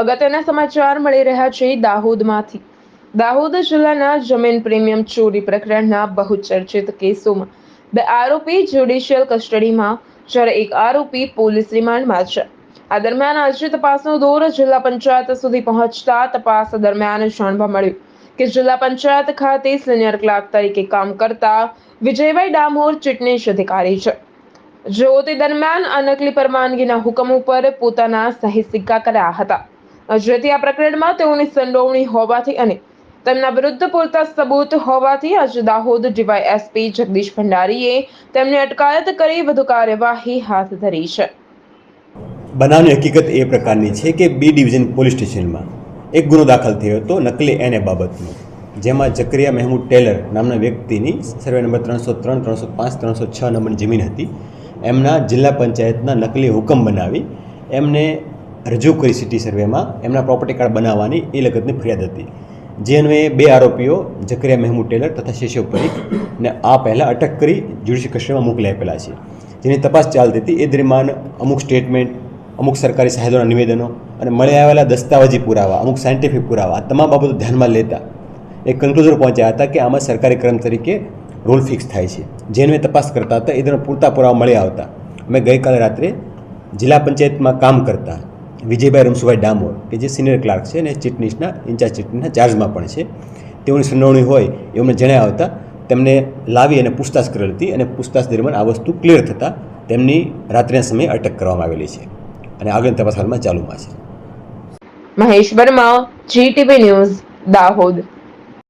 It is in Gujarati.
અગત્યના સમાચાર મળી રહ્યા છે દાહોદમાંથી. દાહોદ જિલ્લાના જમીન પ્રીમિયમ ચોરી પ્રકરણના બહુચર્ચિત કેસોમાં બે આરોપી જ્યુડિશિયલ કસ્ટડીમાં, જ્યારે એક આરોપી પોલીસ રિમાન્ડમાં છે. આ દરમિયાન આજે તપાસનો દોર જિલ્લા પંચાયત સુધી પહોંચતા તપાસ દરમિયાન જાણવા મળ્યું કે જિલ્લા પંચાયત ખાતે સિનિયર ક્લાર્ક તરીકે કામ કરતા વિજયભાઈ ડામોર ચૂંટણીશ અધિકારી છે. જેઓ તે દરમિયાન આ નકલી પરવાનગીના હુકમ ઉપર પોતાના સહી સિક્કા કર્યા હતા. જેથી આ પ્રકરણમાં તેઓની સંડોવણી હોવાથી અને તેમના વિરુદ્ધ પૂરતા સબૂત હોવાથી આજે દાહોદ ડીવાયએસપી જગદીશ ભંડારીએ તેમની અટકાયત કરી વધુ કાર્યવાહી હાથ ધરી છે. બનાવની હકીકત એ પ્રકારની છે કે બી ડિવિઝન પોલીસ સ્ટેશનમાં એક ગુનો દાખલ થયો હતો નકલી એને બાબતનો, જેમાં જકરિયા મહેમૂદ ટેલર નામના વ્યક્તિની સર્વે નંબર ત્રણસો ત્રણ, ત્રણસો પાંચ, ત્રણસો છ નંબરની જમીન હતી. એમના જિલ્લા પંચાયતના નકલી હુકમ બનાવી એમને રજૂ કરી સિટી સર્વેમાં એમના પ્રોપર્ટી કાર્ડ બનાવવાની એ લગતની ફરિયાદ હતી. જે અન્વયે બે આરોપીઓ, જકરિયા મહેમૂદ ટેલર તથા શેષવ પરીખ, ને આ પહેલાં અટક કરી જ્યુડિશિયલ કસ્ટડીમાં મોકલી આપેલા છે. જેની તપાસ ચાલતી હતી એ દરમિયાન અમુક સ્ટેટમેન્ટ અમુક સરકારી સાહેબોના નિવેદનો અને મળી આવેલા દસ્તાવેજી પુરાવા, અમુક સાયન્ટિફિક પુરાવા આ તમામ બાબતો ધ્યાનમાં લેતા એ કન્ક્લુઝન પહોંચ્યા હતા કે આમાં સરકારી ક્રમ તરીકે રોલ ફિક્સ થાય છે. જેને તપાસ કરતા હતા એ દરમિયાન પૂરતા પુરાવા મળી આવતા. અમે ગઈકાલે રાત્રે જિલ્લા પંચાયતમાં કામ કરતા વિજયભાઈ રમસુભાઈ ડામોર, કે જે સિનિયર ક્લાર્ક છે અને ચીટનીસના ઇન્ચાર્જ ચીટનીસના ચાર્જમાં પણ છે. તેઓની સુનાવણી હોય એમને જણાવ્યા હતા તેમને લાવી અને પૂછતાછ કરેલ હતી અને પૂછતાછ દરમિયાન આ વસ્તુ ક્લિયર થતાં તેમની રાત્રિના સમયે અટક કરવામાં આવેલી છે. અને આગળની તપાસ હાલમાં ચાલુમાં છે. Mahesh Varma GTV news Dahod.